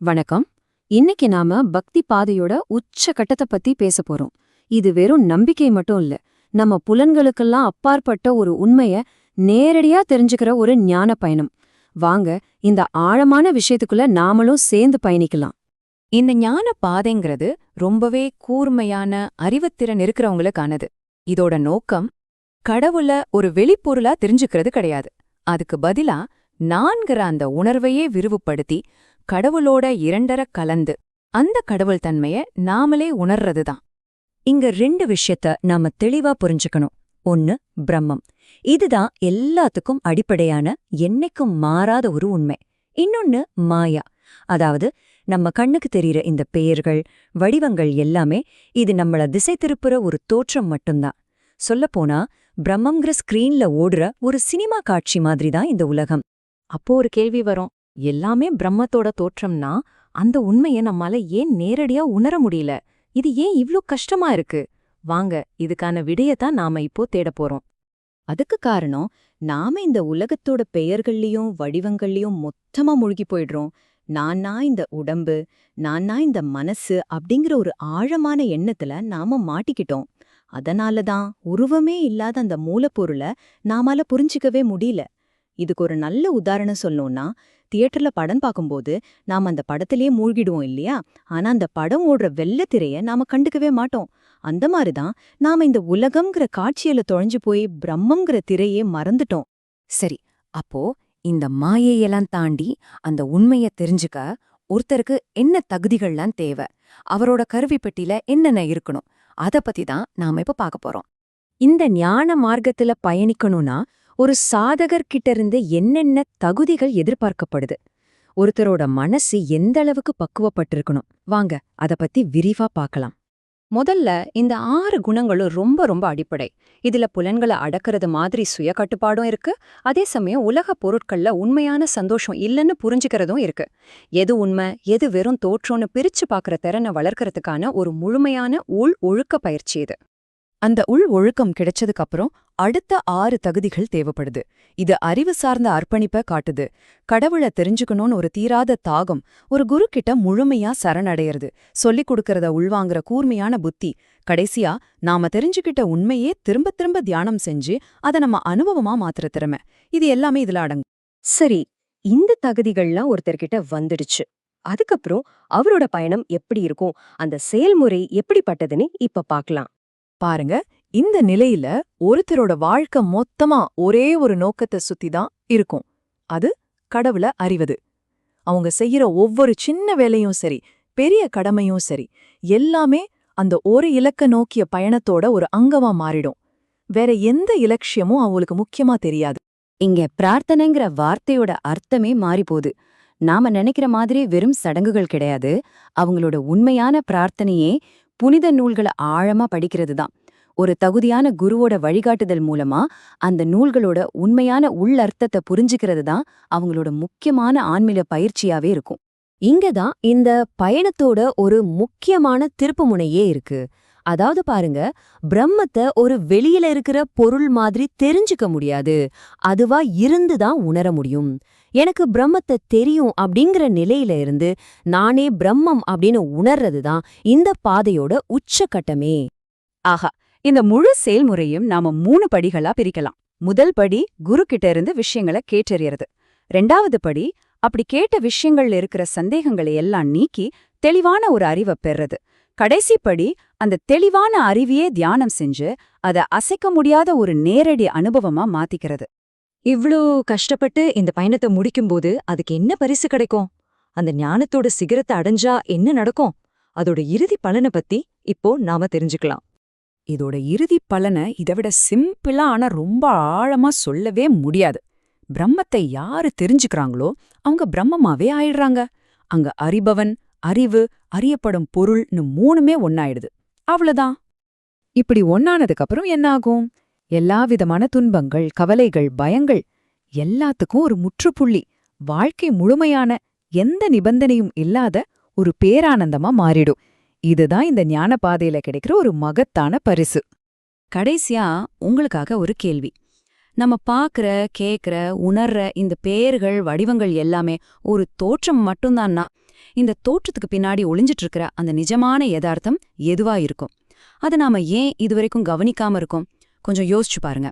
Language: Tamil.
வணக்கம். இன்னைக்கு நாம பக்தி பாதையோட உச்ச கட்டத்தை பத்தி பேச போறோம். இது வெறும் நம்பிக்கை மட்டும் இல்ல நம்ம புலன்களுக்கெல்லாம் அப்பாற்பட்ட ஒரு உண்மைய நேரடியா தெரிஞ்சுக்கிற ஒரு ஞான பயணம். வாங்க இந்த ஆழமான விஷயத்துக்குள்ள நாமளும் சேர்ந்து பயணிக்கலாம். இந்த ஞான பாதைங்கிறது ரொம்பவே கூர்மையான அறிவுத்திறன் இருக்கிறவங்களுக்கானது இதோட நோக்கம் கடவுள ஒரு வெளிப்பொருளா தெரிஞ்சுக்கிறது கிடையாது. அதுக்கு பதிலா நான்கிற அந்த உணர்வையே விரிவுபடுத்தி கடவுளோட இரண்டர கலந்து. அந்த கடவுள் தன்மைய நாமளே உணர்றதுதான். இங்க ரெண்டு விஷயத்த நாம தெளிவா புரிஞ்சுக்கணும். ஒன்னு பிரம்மம். இதுதான் எல்லாத்துக்கும் அடிப்படையான என்னைக்கும் மாறாத ஒரு உண்மை. இன்னொன்னு மாயா. அதாவது நம்ம கண்ணுக்கு தெரிகிற இந்த பெயர்கள் வடிவங்கள் எல்லாமே இது நம்மள திசை திருப்புற ஒரு தோற்றம் மட்டும்தான். சொல்லப்போனா பிரம்மங்கிற ஸ்கிரீன்ல ஓடுற ஒரு சினிமா காட்சி மாதிரி தான் இந்த உலகம். அப்போ ஒரு கேள்வி வரும். எல்லாமே பிரம்மத்தோட தோற்றம்னா அந்த உண்மைய நம்மால ஏன் நேரடியா உணர முடியல? இது ஏன் இவ்ளோ கஷ்டமா இருக்கு? வாங்க இதுக்கான விடையத்தான் நாம இப்போ தேடப் போறோம். அதுக்கு காரணம் நாம இந்த உலகத்தோட பெயர்கள்லயும் வடிவங்கள்லயும் மொத்தமா மூழ்கி போயிடுறோம். நானா இந்த உடம்பு நானா இந்த மனசு அப்படிங்கிற ஒரு ஆழமான எண்ணத்துல நாம மாட்டிக்கிட்டோம். அதனால தான் உருவமே இல்லாத அந்த மூலப்பொருளை நாமால புரிஞ்சிக்கவே முடியல. இதுக்கு ஒரு நல்ல உதாரணம் சொல்லணும்னா தியேட்டர்ல படம் பார்க்கும்போது நாம அந்த படத்திலேயே மூழ்கிடுவோம் இல்லையா? ஆனா அந்த படம் ஓடுற வெள்ளத்திரைய நாம கண்டுக்கவே மாட்டோம். அந்த மாதிரி தான் நாம இந்த உலகம்ங்கிற காட்சியில தொலைஞ்சு போய் பிரம்மங்கிற திரையே மறந்துட்டோம். சரி அப்போ இந்த மாயையெல்லாம் தாண்டி அந்த உண்மைய தெரிஞ்சுக்க ஒருத்தருக்கு என்ன தகுதிகள்லாம் தேவை? அவரோட கருவிப்பெட்டியில என்னென்ன இருக்கணும்? அத பத்தி தான் நாம இப்ப பார்க்க போறோம். இந்த ஞான மார்க்கத்துல பயணிக்கணும்னா ஒரு சாதகர்கிட்ட இருந்து என்னென்ன தகுதிகள் எதிர்பார்க்கப்படுது? ஒருத்தரோட மனசு எந்த அளவுக்கு பக்குவப்பட்டிருக்கணும்? வாங்க அத பத்தி விரிவா பார்க்கலாம். முதல்ல இந்த ஆறு குணங்களும் ரொம்ப ரொம்ப அடிப்படை. இதுல புலன்களை அடக்கிறது மாதிரி சுய கட்டுப்பாடும் இருக்கு. அதே சமயம் உலக பொருட்கள்ல உண்மையான சந்தோஷம் இல்லைன்னு புரிஞ்சுக்கிறதும் இருக்கு. எது உண்மை எது வெறும் தோற்றம்னு பிரிச்சு பாக்குற திறனை வளர்க்கறதுக்கான ஒரு முழுமையான உள் ஒழுக்க பயிற்சி இது. அந்த உள் ஒழுக்கம் கிடைச்சதுக்கு அப்புறம் அடுத்த ஆறு தகுதிகள் தேவைப்படுது. இது அறிவு சார்ந்த அர்ப்பணிப்ப காட்டுது. கடவுள தெரிஞ்சுக்கணும்னு ஒரு தீராத தாகம் ஒரு குரு கிட்ட முழுமையா சரணடையறது. சொல்லிக் கொடுக்கறத உள்வாங்குற கூர்மையான புத்தி. கடைசியா நாம தெரிஞ்சுக்கிட்ட உண்மையே திரும்ப திரும்ப தியானம் செஞ்சு அத நம்ம அனுபவமா மாத்துற திறமை. இது எல்லாமே இதுல அடங்கும். சரி இந்த தகுதிகள்லாம் ஒருத்தர்கிட்ட வந்துடுச்சு. அதுக்கப்புறம் அவரோட பயணம் எப்படி இருக்கும்? அந்த செயல்முறை எப்படிப்பட்டதுன்னு இப்ப பாக்கலாம். பாருங்க இந்த நிலையில ஒருத்தரோட வாழ்க்கை மொத்தமா ஒரே ஒரு நோக்கத்தை சுத்தி தான் இருக்கும். அது கடவுள அறிவது. அவங்க செய்யற ஒவ்வொரு சின்ன வேலையும் சரி பெரிய கடமையும் சரி எல்லாமே அந்த ஒரு இலக்க நோக்கிய பயணத்தோட ஒரு அங்கமா மாறிடும். வேற எந்த இலட்சியமும் அவங்களுக்கு முக்கியமா தெரியாது. இங்க பிரார்த்தனைங்கிற வார்த்தையோட அர்த்தமே மாறிப்போகுது. நாம நினைக்கிற மாதிரி வெறும் சடங்குகள் கிடையாது. அவங்களோட உண்மையான பிரார்த்தனையே புனித நூல்களை ஆழமா படிக்கிறது தான் ஒரு தகுதியான குருவோட வழிகாட்டுதல் மூலமா அந்த நூல்களோட உண்மையான உள்ளர்த்தத்தை புரிஞ்சுக்கிறது தான் அவங்களோட முக்கியமான ஆன்மீக பயிற்சியாவே இருக்கும். இங்க தான் இந்த பயணத்தோட ஒரு முக்கியமான திருப்புமுனையே இருக்கு. அதாவது பாருங்க பிரம்மத்தை ஒரு வெளியில இருக்கிற பொருள் மாதிரி தெரிஞ்சுக்க முடியாது. அதுவா இருந்து தான் உணர முடியும். எனக்கு பிரம்மத்தை தெரியும் அப்படிங்கிற நிலையில இருந்து நானே பிரம்மம் அப்படின்னு உணர்றது தான் இந்த பாதையோட உச்சக்கட்டமே. ஆஹா இந்த முழு செயல்முறையும் நாம மூணு படிகளா பிரிக்கலாம். முதல் படி குரு கிட்ட இருந்து விஷயங்களை கேட்டறியறது. ரெண்டாவது படி அப்படி கேட்ட விஷயங்கள்ல இருக்கிற சந்தேகங்களை எல்லாம் நீக்கி தெளிவான ஒரு அறிவை பெறது கடைசி படி அந்த தெளிவான அறிவையே தியானம் செஞ்சு அத அசைக்க முடியாத ஒரு நேரடி அனுபவமா மாத்திக்கிறது. இவ்ளோ கஷ்டப்பட்டு இந்த பயணத்தை முடிக்கும்போது அதுக்கு என்ன பரிசு கிடைக்கும்? அந்த ஞானத்தோட சிகரத்தை அடைஞ்சா என்ன நடக்கும்? அதோட இறுதி பலனை பத்தி இப்போ நாம தெரிஞ்சுக்கலாம். இதோட இறுதி பலனை இதைவிட சிம்பிளா ஆனா ரொம்ப ஆழமா சொல்லவே முடியாது. பிரம்மத்தை யாரு தெரிஞ்சுக்கிறாங்களோ அவங்க பிரம்மமாவே ஆயிடுறாங்க. அங்க அறிபவன் அறிவு அறியப்படும் பொருள்னு மூணுமே ஒன்னாயிடுது அவ்வளவுதான். இப்படி ஒன்னானதுக்கு அப்புறம் என்ன ஆகும் எல்லா விதமான துன்பங்கள் கவலைகள் பயங்கள் எல்லாத்துக்கும் ஒரு முற்றுப்புள்ளி வாழ்க்கை முழுமையான எந்த நிபந்தனையும் இல்லாத ஒரு பேரானந்தமா மாறிடும். இதுதான் இந்த ஞான பாதையில கிடைக்கிற ஒரு மகத்தான பரிசு. கடைசியா உங்களுக்காக ஒரு கேள்வி. நம்ம பார்க்கற கேக்குற உணர்ற இந்த பேர்கள் வடிவங்கள் எல்லாமே ஒரு தோற்றம் மட்டும்தான்னா இந்த தோற்றத்துக்கு பின்னாடி ஒளிஞ்சிட்டு இருக்கிற அந்த நிஜமான யதார்த்தம் எதுவா இருக்கும்? அதை நாம ஏன் இதுவரைக்கும் கவனிக்காம இருக்கோம்? கொஞ்சம் யோசிச்சு பாருங்க.